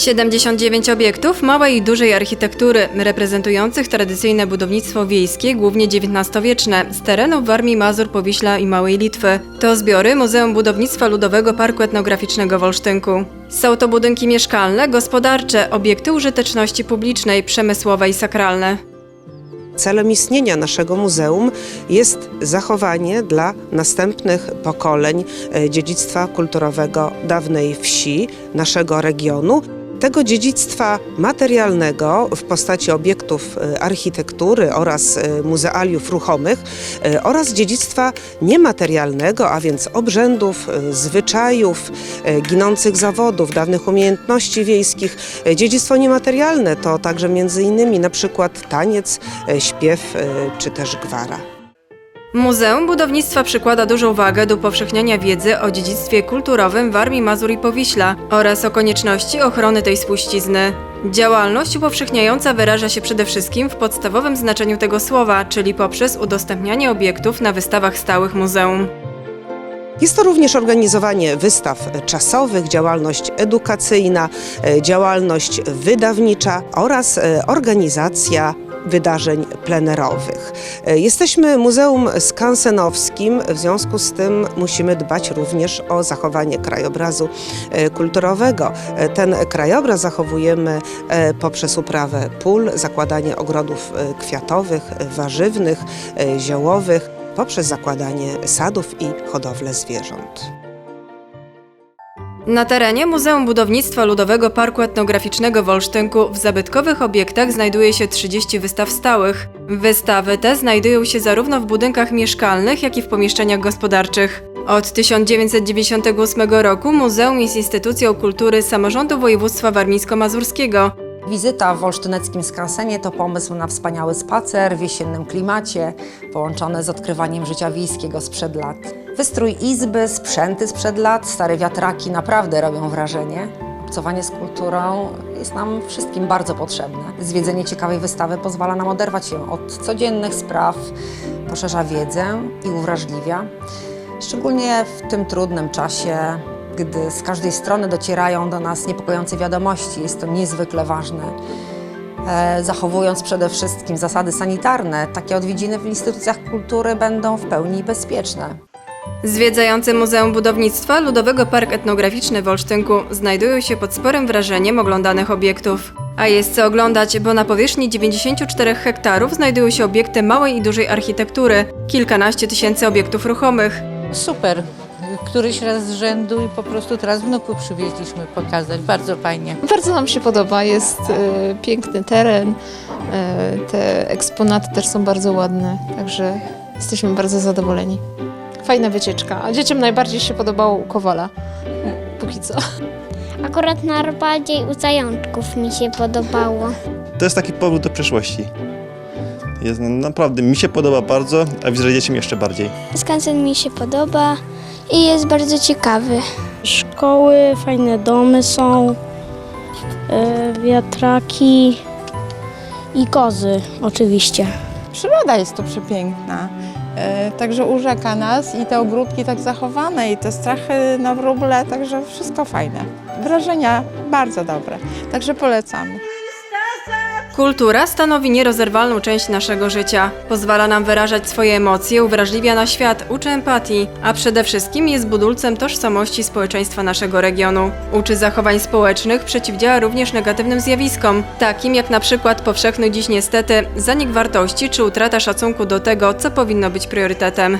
79 obiektów małej i dużej architektury, reprezentujących tradycyjne budownictwo wiejskie, głównie XIX-wieczne, z terenów Warmii, Mazur, Powiśla i Małej Litwy. To zbiory Muzeum Budownictwa Ludowego Parku Etnograficznego w Olsztynku. Są to budynki mieszkalne, gospodarcze, obiekty użyteczności publicznej, przemysłowe i sakralne. Celem istnienia naszego muzeum jest zachowanie dla następnych pokoleń e, dziedzictwa kulturowego dawnej wsi, naszego regionu. Tego dziedzictwa materialnego w postaci obiektów e, architektury oraz e, muzealiów ruchomych e, oraz dziedzictwa niematerialnego, a więc obrzędów, zwyczajów, ginących zawodów, dawnych umiejętności wiejskich. Dziedzictwo niematerialne to także między innymi na przykład taniec, śpiew czy też gwara. Muzeum Budownictwa przykłada dużą wagę do upowszechniania wiedzy o dziedzictwie kulturowym Warmii, Mazur i Powiśla oraz o konieczności ochrony tej spuścizny. Działalność upowszechniająca wyraża się przede wszystkim w podstawowym znaczeniu tego słowa, czyli poprzez udostępnianie obiektów na wystawach stałych muzeum. Jest to również organizowanie wystaw czasowych, działalność edukacyjna, e, działalność wydawnicza oraz e, organizacja wydarzeń plenerowych. E, Jesteśmy muzeum skansenowskim, w związku z tym musimy dbać również o zachowanie krajobrazu e, kulturowego. E, Ten krajobraz zachowujemy poprzez uprawę pól, zakładanie ogrodów kwiatowych, warzywnych, ziołowych, poprzez zakładanie sadów i hodowlę zwierząt. Na terenie Muzeum Budownictwa Ludowego Parku Etnograficznego w Olsztynku w zabytkowych obiektach znajduje się 30 wystaw stałych. Wystawy te znajdują się zarówno w budynkach mieszkalnych, jak i w pomieszczeniach gospodarczych. Od 1998 roku muzeum jest instytucją kultury samorządu województwa warmińsko-mazurskiego. Wizyta w olsztyneckim skansenie to pomysł na wspaniały spacer w jesiennym klimacie, połączony z odkrywaniem życia wiejskiego sprzed lat. Wystrój izby, sprzęty sprzed lat, stare wiatraki naprawdę robią wrażenie. Obcowanie z kulturą jest nam wszystkim bardzo potrzebne. Zwiedzenie ciekawej wystawy pozwala nam oderwać się od codziennych spraw, poszerza wiedzę i uwrażliwia. Szczególnie w tym trudnym czasie, gdy z każdej strony docierają do nas niepokojące wiadomości, jest to niezwykle ważne. E, Zachowując przede wszystkim zasady sanitarne, takie odwiedziny w instytucjach kultury będą w pełni bezpieczne. Zwiedzający Muzeum Budownictwa Ludowego Park Etnograficzny w Olsztynku znajdują się pod sporym wrażeniem oglądanych obiektów. A jest co oglądać, bo na powierzchni 94 hektarów znajdują się obiekty małej i dużej architektury, kilkanaście tysięcy obiektów ruchomych. Super. Któryś raz z rzędu i po prostu teraz wnuków przywieźliśmy pokazać. Bardzo fajnie. Bardzo nam się podoba, jest e, piękny teren, e, te eksponaty też są bardzo ładne, także jesteśmy bardzo zadowoleni. Fajna wycieczka, a dzieciom najbardziej się podobało u Kowala, póki co. Akurat najbardziej u zajączków mi się podobało. To jest taki powrót do przeszłości. Jest, naprawdę mi się podoba bardzo, a widzę, że dzieciom jeszcze bardziej. Skansen mi się podoba i jest bardzo ciekawy. Szkoły, fajne domy są, e, wiatraki i kozy oczywiście. Przyroda jest tu przepiękna. E, Także urzeka nas i te ogródki tak zachowane i te strachy na wróble, także wszystko fajne. Wrażenia bardzo dobre, także polecamy. Kultura stanowi nierozerwalną część naszego życia. Pozwala nam wyrażać swoje emocje, uwrażliwia na świat, uczy empatii, a przede wszystkim jest budulcem tożsamości społeczeństwa naszego regionu. Uczy zachowań społecznych, przeciwdziała również negatywnym zjawiskom, takim jak na przykład powszechny dziś niestety zanik wartości czy utrata szacunku do tego, co powinno być priorytetem.